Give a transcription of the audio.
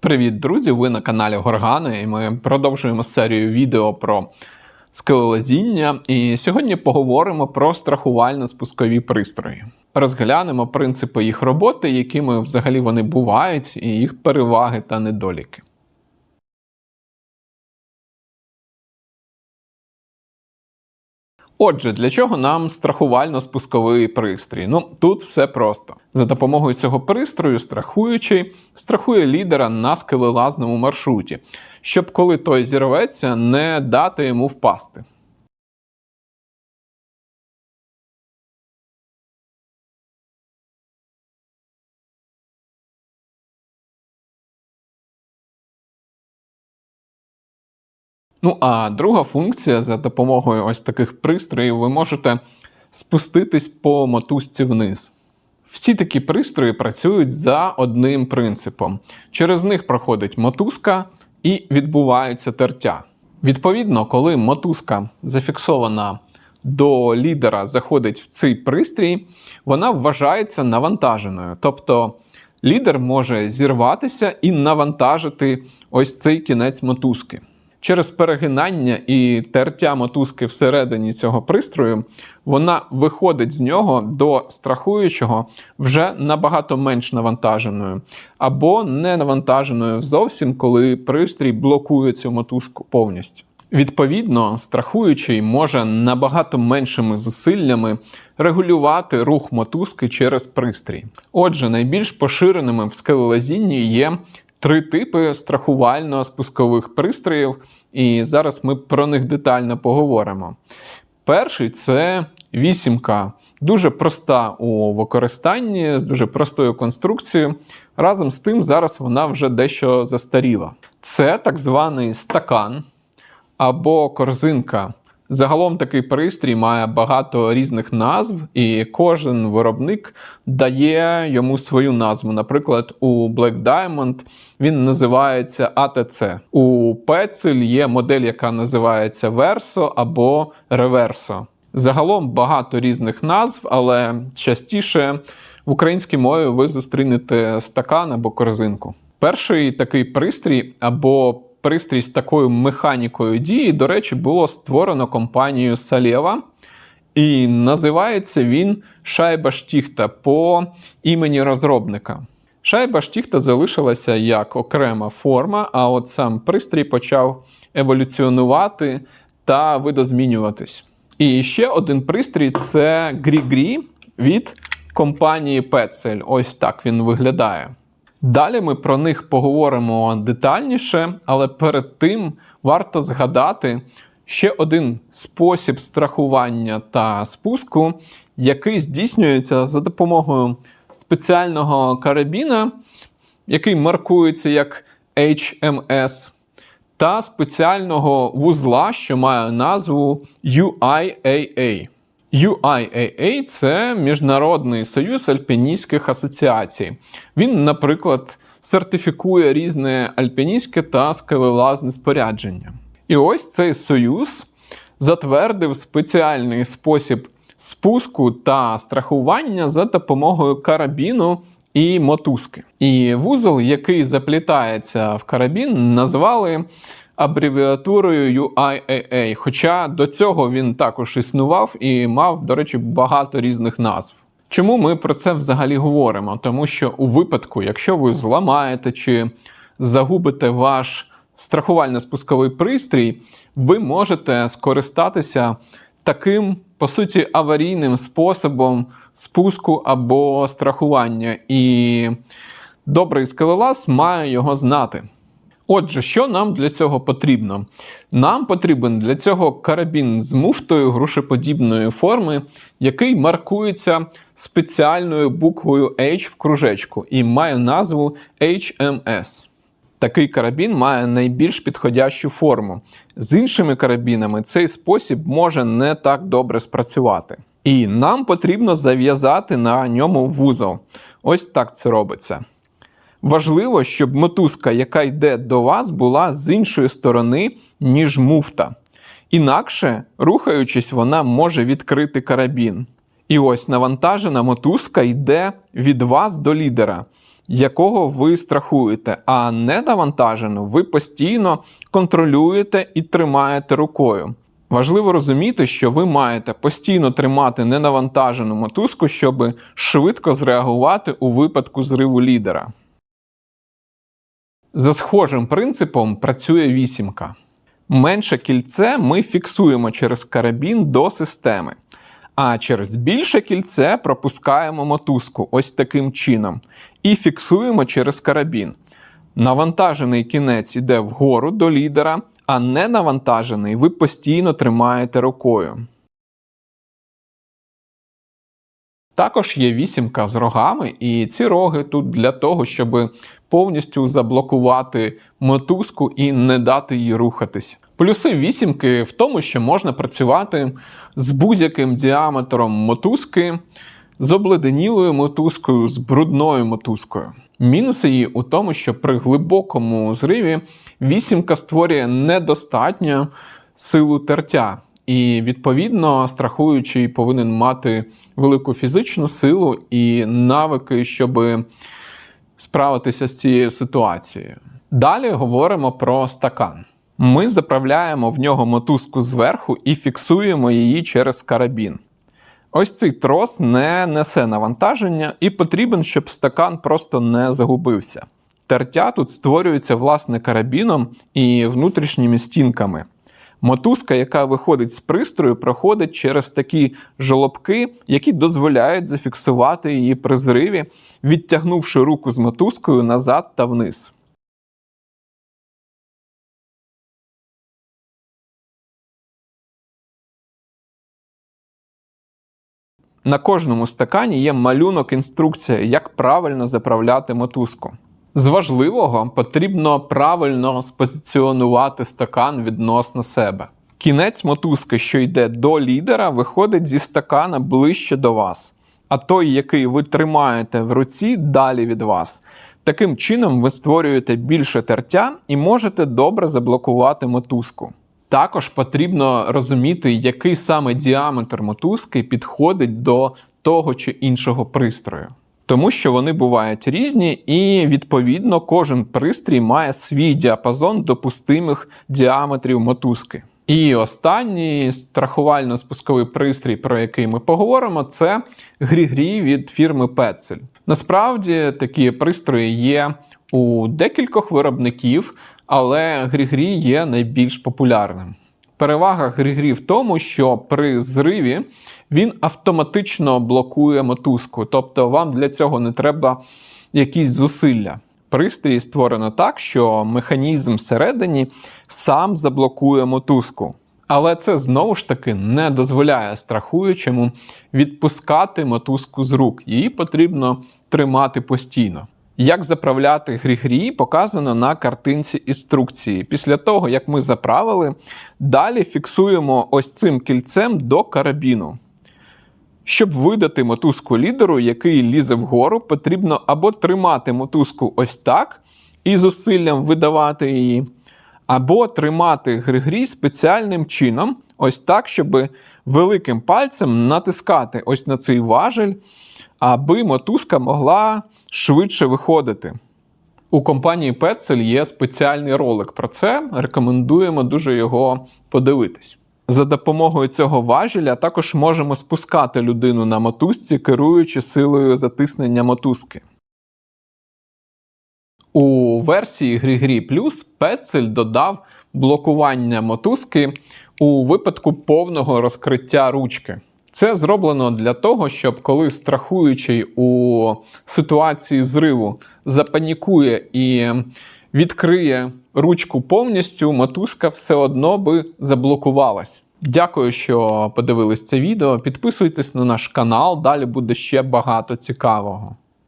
Привіт, друзі! Ви на каналі Горгани, і ми продовжуємо серію відео про скелелазіння. І сьогодні поговоримо про страхувально-спускові пристрої. Розглянемо принципи їх роботи, якими взагалі вони бувають, і їх переваги та недоліки. Отже, для чого нам страхувально-спусковий пристрій? Ну тут все просто. За допомогою цього пристрою страхуючий страхує лідера на скелелазному маршруті, щоб коли той зірветься, не дати йому впасти. Ну а друга функція за допомогою ось таких пристроїв ви можете спуститись по мотузці вниз. Всі такі пристрої працюють за одним принципом. Через них проходить мотузка і відбувається тертя. Відповідно, коли мотузка зафіксована до лідера заходить в цей пристрій, вона вважається навантаженою. Тобто лідер може зірватися і навантажити ось цей кінець мотузки. Через перегинання і тертя мотузки всередині цього пристрою, вона виходить з нього до страхуючого вже набагато менш навантаженою, або не навантаженою зовсім, коли пристрій блокує цю мотузку повністю. Відповідно, страхуючий може набагато меншими зусиллями регулювати рух мотузки через пристрій. Отже, найбільш поширеними в скелелазінні є три типи страхувально-спускових пристроїв, і зараз ми про них детально поговоримо. Перший це вісімка, дуже проста у використанні, з дуже простою конструкцією. Разом з тим, зараз вона вже дещо застаріла. Це так званий стакан або корзинка. Загалом такий пристрій має багато різних назв, і кожен виробник дає йому свою назву. Наприклад, у Black Diamond він називається ATC. У Petzl є модель, яка називається Verso або Reverso. Загалом багато різних назв, але частіше в українській мові ви зустрінете стакан або корзинку. Перший такий пристрій або пристрій з такою механікою дії, до речі, було створено компанією Салєва. І називається він Шайба Штіхта по імені розробника. Шайба Штіхта залишилася як окрема форма, а от сам пристрій почав еволюціонувати та видозмінюватись. І ще один пристрій це Грі-Грі від компанії Petzl. Ось так він виглядає. Далі ми про них поговоримо детальніше, але перед тим варто згадати ще один спосіб страхування та спуску, який здійснюється за допомогою спеціального карабіна, який маркується як HMS, та спеціального вузла, що має назву UIAA. UIAA це Міжнародний союз альпіністських асоціацій. Він, наприклад, сертифікує різне альпіністське та скелелазне спорядження. І ось цей союз затвердив спеціальний спосіб спуску та страхування за допомогою карабіну і мотузки. І вузол, який заплітається в карабін, назвали абревіатурою UIAA. Хоча до цього він також існував і мав, до речі, багато різних назв. Чому ми про це взагалі говоримо? Тому що у випадку, якщо ви зламаєте чи загубите ваш страхувально-спусковий пристрій, ви можете скористатися таким, по суті, аварійним способом спуску або страхування. І добрий скелелаз має його знати. Отже, що нам для цього потрібно? Нам потрібен для цього карабін з муфтою грушеподібної форми, який маркується спеціальною буквою H в кружечку і має назву HMS. Такий карабін має найбільш підходящу форму. З іншими карабінами цей спосіб може не так добре спрацювати. І нам потрібно зав'язати на ньому вузол. Ось так це робиться. Важливо, щоб мотузка, яка йде до вас, була з іншої сторони, ніж муфта. Інакше, рухаючись, вона може відкрити карабін. І ось навантажена мотузка йде від вас до лідера. якого ви страхуєте, а ненавантажену ви постійно контролюєте і тримаєте рукою. Важливо розуміти, що ви маєте постійно тримати ненавантажену мотузку, щоб швидко зреагувати у випадку зриву лідера. За схожим принципом працює вісімка. Менше кільце ми фіксуємо через карабін до системи, а через більше кільце пропускаємо мотузку ось таким чином і фіксуємо через карабін. Навантажений кінець іде вгору до лідера, а не навантажений ви постійно тримаєте рукою. Також є вісімка з рогами, і ці роги тут для того, щоб повністю заблокувати мотузку і не дати їй рухатись. Плюси вісімки в тому, що можна працювати з будь-яким діаметром мотузки, з обледенілою мотузкою, з брудною мотузкою. Мінуси її у тому, що при глибокому зриві вісімка створює недостатню силу тертя. І відповідно страхуючий повинен мати велику фізичну силу і навики, щоб справитися з цією ситуацією. Далі говоримо про стакан. Ми заправляємо в нього мотузку зверху і фіксуємо її через карабін. Ось цей трос не несе навантаження і потрібен, щоб стакан просто не загубився. Тертя тут створюється власне карабіном і внутрішніми стінками. Мотузка, яка виходить з пристрою, проходить через такі жолобки, які дозволяють зафіксувати її при зриві, відтягнувши руку з мотузкою назад та вниз. На кожному стакані є малюнок інструкція, як правильно заправляти мотузку. З важливого потрібно правильно спозиціонувати стакан відносно себе. Кінець мотузки, що йде до лідера, виходить зі стакана ближче до вас, а той, який ви тримаєте в руці, далі від вас. Таким чином, ви створюєте більше тертя і можете добре заблокувати мотузку. Також потрібно розуміти, який саме діаметр мотузки підходить до того чи іншого пристрою. Тому що вони бувають різні, і відповідно кожен пристрій має свій діапазон допустимих діаметрів мотузки. І останній страхувально-спусковий пристрій, про який ми поговоримо, це грі-грі від фірми Петцель. Насправді такі пристрої є у декількох виробників, але грі-грі є найбільш популярним. Перевага грі-грі в тому, що при зриві він автоматично блокує мотузку, тобто вам для цього не треба якісь зусилля. Пристрій створено так, що механізм всередині сам заблокує мотузку. Але це знову ж таки не дозволяє страхуючому відпускати мотузку з рук. Її потрібно тримати постійно. Як заправляти грі-грі, показано на картинці інструкції. Після того, як ми заправили, далі фіксуємо ось цим кільцем до карабіну. Щоб видати мотузку лідеру, який лізе вгору, потрібно або тримати мотузку ось так і зусиллям видавати її, або тримати григрі спеціальним чином, ось так, щоб великим пальцем натискати ось на цей важель, аби мотузка могла швидше виходити. У компанії Petzl є спеціальний ролик про це. Рекомендуємо дуже його подивитись. За допомогою цього важеля також можемо спускати людину на мотузці, керуючи силою затиснення мотузки. У версії GriGri Plus Petzl додав блокування мотузки у випадку повного розкриття ручки. Це зроблено для того, щоб коли страхуючий у ситуації зриву запанікує і відкриє ручку повністю, мотузка все одно би заблокувалась. Дякую, що подивились це відео. Підписуйтесь на наш канал, далі буде ще багато цікавого.